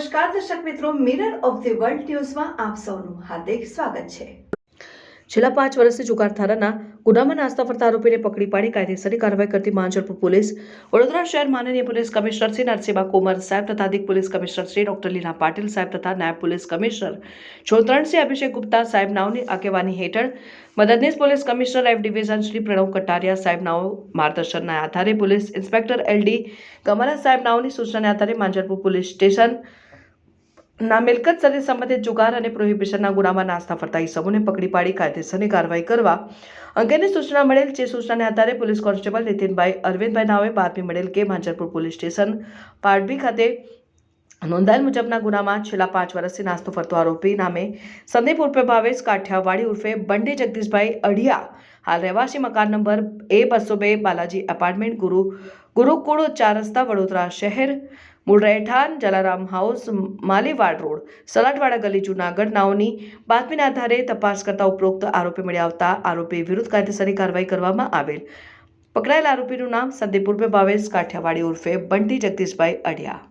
નમસ્કાર, દર્શક મિત્રો મિરર ઓફ ધી વર્લ્ડ ન્યૂઝમાં આપ સૌનું હાર્દિક સ્વાગત છે. છેલ્લા પાંચ વર્ષથી જુગાર ધારાના ગુનામાં નાસ્તા ફરતા આરોપીને પકડી પાડી કાયદેસરની કાર્યવાહી કરતી માંજરપુર પોલીસ, વડોદરા શહેર માનનીય પોલીસ કમિશનર શ્રી નરસિંહા કુમાર સાહેબ તથા અધિક police commissioner Shri doctor Leena Patil સાહેબ તથા નાયબ પોલીસ કમિશનર જોતરણસિંહ અભિષેક ગુપ્તા સાહેબ નાઓની આગેવાની હેઠળ મદદનીશ police commissioner F division Shri Pranav Kataria સાહેબ નાઓ માર્ગદર્શનના આધારે પોલીસ ઇન્સ્પેક્ટર એલડી કમરા સાહેબ નાઓની સૂચનાને આધારે માંજરપુર પોલીસ સ્ટેશન ના મિલકત સાથે સંબંધિત જુગાર અને પ્રોહિબિશનના ગુનામાં નાસ્તા ફરતા ઇસમોને પકડી પાડી કાયદેસરની કાર્યવાહી કરવા અંગેની સૂચના મળેલ જે સૂચનાને આધારે પોલીસ કોન્સ્ટેબલ નીતિનભાઈ અરવિંદભાઈ નાવે બાતમી મળેલ કે માંજરપુર પોલીસ સ્ટેશન પાડવી ખાતે નોંધાયેલ મુજબના ગુનામાં છેલ્લા પાંચ વર્ષથી નાસ્તો ફરતો આરોપી નામે સંદીપ ઉર્ફે ભાવેશ કાઠિયાવાડી ઉર્ફે બંડી જગદીશભાઈ અઢિયા. હાલ રહેવાસી મકાન નંબર એ બસો બે બાલાજી એપાર્ટમેન્ટ ગુરુ, ગુરુકુળ ચાર રસ્તા વડોદરા શહેર, મૂળ રહેઠાણ જલારામ હાઉસ માલીવાડ રોડ. સલાટવાડા ગલી જુનાગઢ નાઓની બાતમીના આધારે તપાસ કરતા ઉપરોક્ત આરોપી મળી આવતા આરોપી વિરુદ્ધ કાયદેસરની કાર્યવાહી કરવામાં આવેલ. પકડાયેલ આરોપીનું નામ સંદીપ ઉર્ફે ભાવેશ કાઠિયાવાડી ઉર્ફે બંટી જગદીશભાઈ અડિયા